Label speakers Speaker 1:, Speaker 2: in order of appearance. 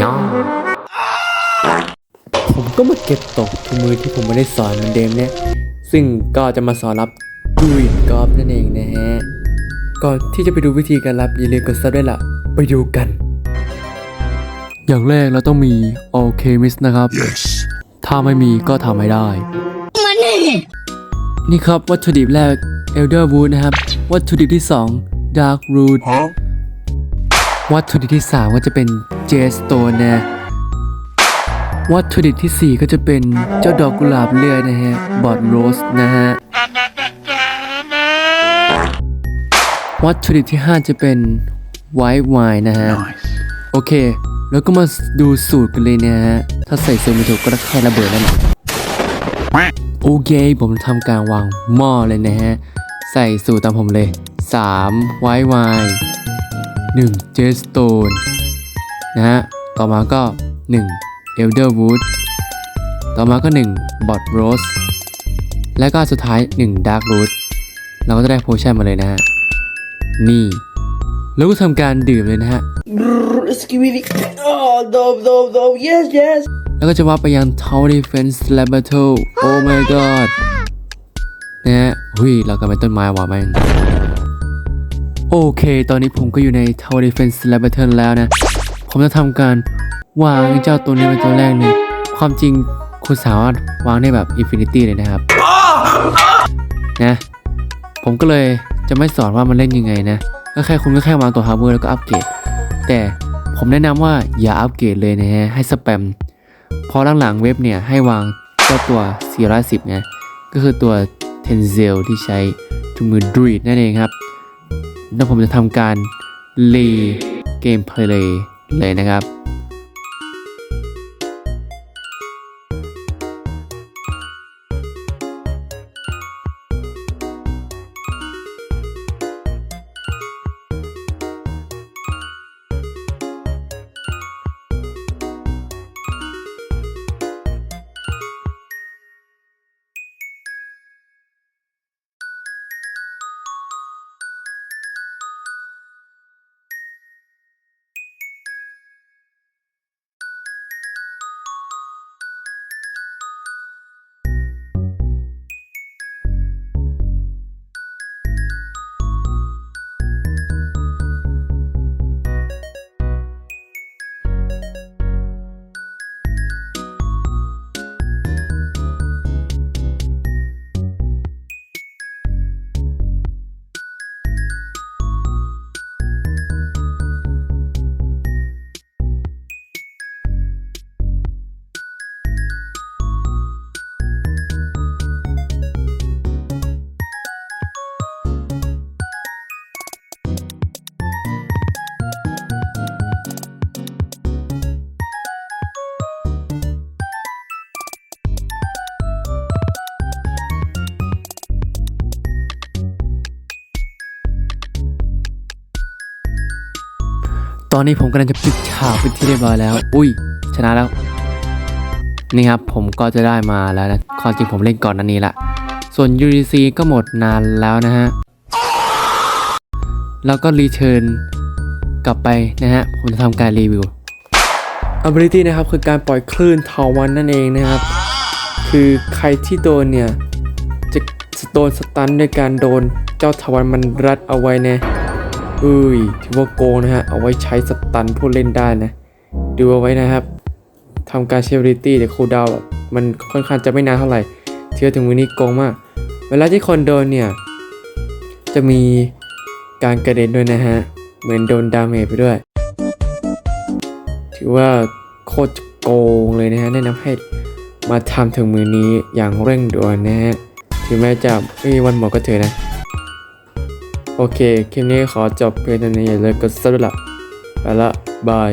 Speaker 1: ย่อผมก็มาเก็บตกที่มือที่ผมไม่ได้สอนเหมือนเดิมเนี่ย ซึ่งก็จะมาสอนรับดูอินกอล์ฟนั่นเองนะฮะ ก่อนที่จะไปดูวิธีการรับอย่าลืมกดซับด้วยล่ะ ไปดูกัน อย่างแรกเราต้องมี Alchemist นะครับถ้าไม่มีก็ทำไม่ได้นี่ครับวัตถุดิบแรก Elder Wood นะครับ วัตถุดิบที่ 2 Dark Root วัตถุดิบที่ 3 ก็จะเป็น Jade Stone นะวัตถุดิบทีสี่ 4 ก็จะเป็นเจ้าดอกกุหลาบเลื่อยนะฮะ บอดโรสนะฮะ วัตถุดิบที่ 5 จะเป็น White Wine นะฮะ โอเค แล้วก็มาดูสูตรกันเลยนะฮะ ถ้าใส่เซลล์ไม่ถูกก็แค่ระเบิดนั่นแหละโอเคผมทำการวางหม้อเลยนะฮะ ใส่สูตรตามผมเลย 3 ไวท์ไวน์1เจสโตน นะฮะ ต่อมาก็1เอลเดอร์วูดต่อมาก็1บอดโรสและก็สุดท้าย1ดาร์กรูทเราก็จะได้โพชั่นมาเลยนะฮะ นี่ แล้วก็ทำการดื่มเลยนะฮะ
Speaker 2: Skibidi. Oh, dove, dove, dove. Yes, yes.
Speaker 1: แล้วก็จะว่าไปยัง Tower Defense Laboratory Oh my god นะฮะหุยเรากลายเป็นต้นไม้ว่ะแม่งโอเค ตอนนี้ผมก็อยู่ใน Tower Defense Laboratory แล้วนะ ผมจะทำการวางเจ้าตัวนี้เป็นตัวแรกเลย ความจริงคุณสามารถวางได้แบบ Infinity เลยนะครับนะผมก็เลยจะไม่สอนว่ามันเล่นยังไงนะ ก็แค่คุณก็แค่วางตัวฮาร์เวอร์แล้วก็อัปเกรด แต่ผมแนะนำว่าอย่าอัปเกรดเลยนะฮะ ให้สแปมเพราะหลังๆเว็บเนี่ยให้วางเจ้าตัว 410ไงก็คือตัว Tenzel ที่ใช้ถุงมือดรีดนั่นเองครับ แล้วผมจะทำการรีเกมเพลย์ เลยนะครับ ตอนนี้ผมกำลังจะปิดฉากเป็นที่เรียบร้อยแล้ว อุ้ย ชนะแล้ว นี่ครับผมก็จะได้มาแล้วนะความจริงผมเล่นก่อนนันนี้ละ ส่วน UDC ก็หมดนานแล้วนะฮะ แล้วก็รีเทิร์นกลับไปนะฮะ ผมจะทำการรีวิว ability นะครับ คือการปล่อยคลื่นเทาวันนั่นเองนะครับ คือใครที่โดนเนี่ย จะโดนสตันด้วยการโดนเจ้าทวันมันรัดเอาไว้นะ อุ้ยถือว่าโกงนะฮะ เอาไว้ใช้สตันผู้เล่นได้นะ ดูเอาไว้นะครับทำการเชฟริตี้แต่คูดาวน์แบบมันค่อนข้างจะไม่นานเท่าไหร่เชื่อถึงวันนี้โกงมาก เวลาที่คนโดนเนี่ย จะมีการกระเด็นด้วยนะฮะ เหมือนโดนดาเมจไปด้วย ถือว่าโคตรโกงเลยนะฮะแนะนำให้มาทำถึงมือนี้อย่างเร่งด่วนนะฮะถึงแม้จะไม่มีวันหมดก็เถอะนะ โอเค คลิปนี้ขอจบเพียงเท่านี้อย่าลืมกดซับสไครต์ไปละบาย